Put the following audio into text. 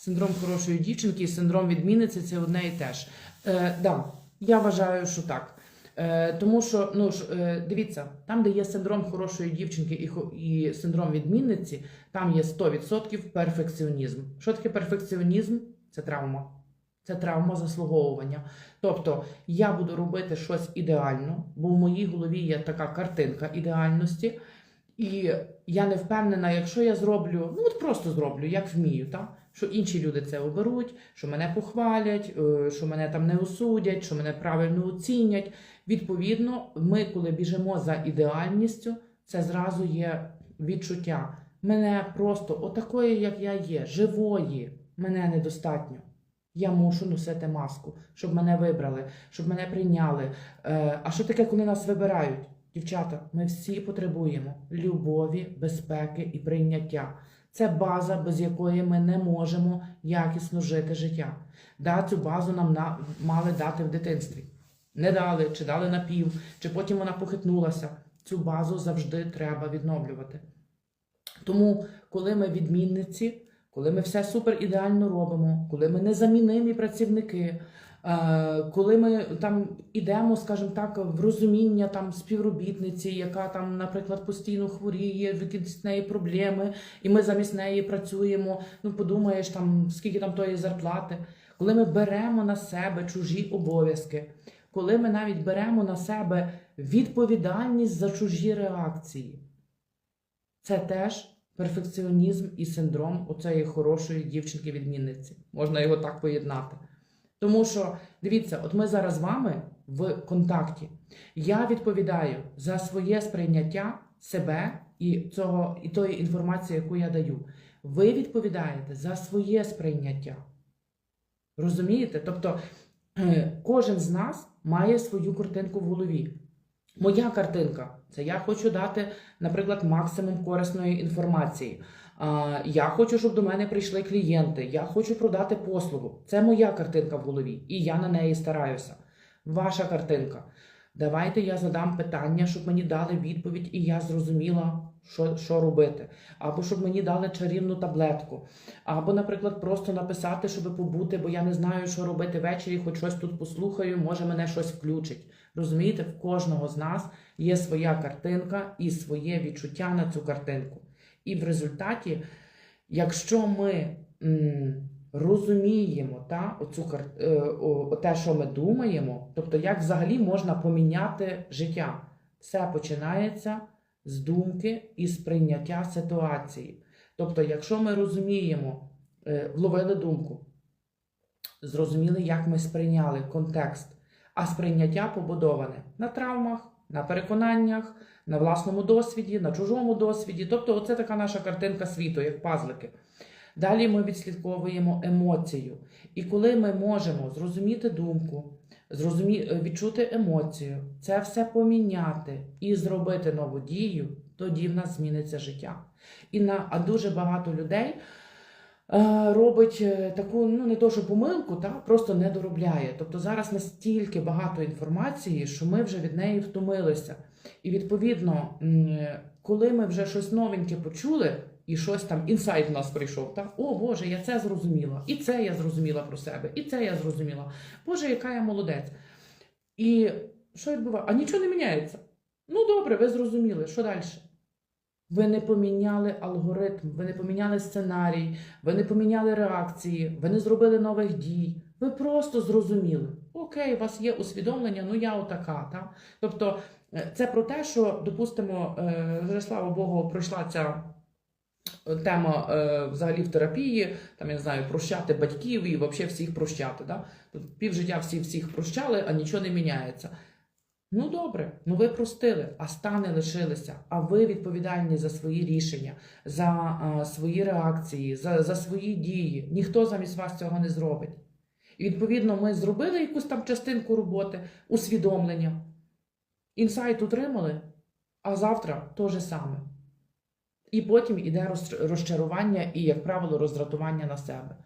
Синдром хорошої дівчинки і синдром відмінниці це одне і те ж. Е, да, я вважаю, що так. Е, тому що, ну ж, е, дивіться, там, де є синдром хорошої дівчинки і, і синдром відмінниці, там є 100% перфекціонізм. Що таке перфекціонізм? Це травма. Це травма заслуговування. Тобто я буду робити щось ідеально, бо в моїй голові є така картинка ідеальності. І я не впевнена, якщо я зроблю, ну от просто зроблю, як вмію, так? Що інші люди це оберуть, що мене похвалять, е, що мене там не осудять, що мене правильно оцінять. Відповідно, ми, коли біжимо за ідеальністю, це зразу є відчуття. Мене просто отакої, як я є, живої, мене недостатньо. Я мушу носити маску, щоб мене вибрали, щоб мене прийняли. Е, а що таке, коли нас вибирають? Дівчата, ми всі потребуємо любові, безпеки і прийняття. Це база, без якої ми не можемо якісно жити життя. Да, цю базу нам на, мали дати в дитинстві. Не дали, чи дали напів, чи потім вона похитнулася. Цю базу завжди треба відновлювати. Тому, коли ми відмінниці, коли ми все супер ідеально робимо, коли ми незамінимі працівники, коли ми там ідемо, скажімо так, в розуміння там співробітниці, яка там, наприклад, постійно хворіє, якісь неї проблеми, і ми замість неї працюємо. Ну, подумаєш, там скільки там тої зарплати, коли ми беремо на себе чужі обов'язки, коли ми навіть беремо на себе відповідальність за чужі реакції. Це теж перфекціонізм і синдром оцеї хорошої дівчинки-відмінниці. Можна його так поєднати. Тому що, дивіться, от ми зараз з вами в контакті. Я відповідаю за своє сприйняття себе і, цього, і тої інформації, яку я даю. Ви відповідаєте за своє сприйняття. Розумієте? Тобто е, кожен з нас має свою картинку в голові. Моя картинка це я хочу дати, наприклад, максимум корисної інформації. Я хочу, щоб до мене прийшли клієнти. Я хочу продати послугу. Це моя картинка в голові, і я на неї стараюся. Ваша картинка. Давайте я задам питання, щоб мені дали відповідь, і я зрозуміла, що, що робити. Або щоб мені дали чарівну таблетку. Або, наприклад, просто написати, щоб побути, бо я не знаю, що робити ввечері, хоч щось тут послухаю, може мене щось включить. Розумієте, в кожного з нас є своя картинка і своє відчуття на цю картинку. І в результаті, якщо ми розуміємо та, оцю, е, о, те, що ми думаємо, тобто як взагалі можна поміняти життя, все починається з думки і сприйняття ситуації. Тобто, якщо ми розуміємо, е, вловили думку, зрозуміли, як ми сприйняли контекст, а сприйняття побудоване на травмах, на переконаннях, на власному досвіді, на чужому досвіді. Тобто, оце така наша картинка світу, як пазлики. Далі ми відслідковуємо емоцію. І коли ми можемо зрозуміти думку, зрозумі... е, відчути емоцію, це все поміняти і зробити нову дію, тоді в нас зміниться життя. І на... А дуже багато людей робить е, таку, ну не то, що помилку, та, просто не доробляє. Тобто зараз настільки багато інформації, що ми вже від неї втомилися. І відповідно, коли ми вже щось новеньке почули, і щось там інсайт у нас прийшов, так? О Боже, я це зрозуміла, і це я зрозуміла про себе, і це я зрозуміла. Боже, яка я молодець. І що відбувається? А нічого не міняється. Ну добре, ви зрозуміли, що далі? Ви не поміняли алгоритм, ви не поміняли сценарій, ви не поміняли реакції, ви не зробили нових дій. Ви просто зрозуміли. Окей, у вас є усвідомлення, ну я отака. Та? Тобто е, це про те, що, допустимо, е, вже слава Богу, пройшла ця тема е, взагалі в терапії, там я не знаю, прощати батьків і взагалі всіх прощати. Да? Півжиття всі всіх прощали, а нічого не міняється. Ну добре, ну ви простили, а стани лишилися. А ви відповідальні за свої рішення, за а, свої реакції, за, за свої дії. Ніхто замість вас цього не зробить. І відповідно ми зробили якусь там частинку роботи, усвідомлення. Інсайт отримали, а завтра то же саме. І потім іде розчарування і, як правило, роздратування на себе.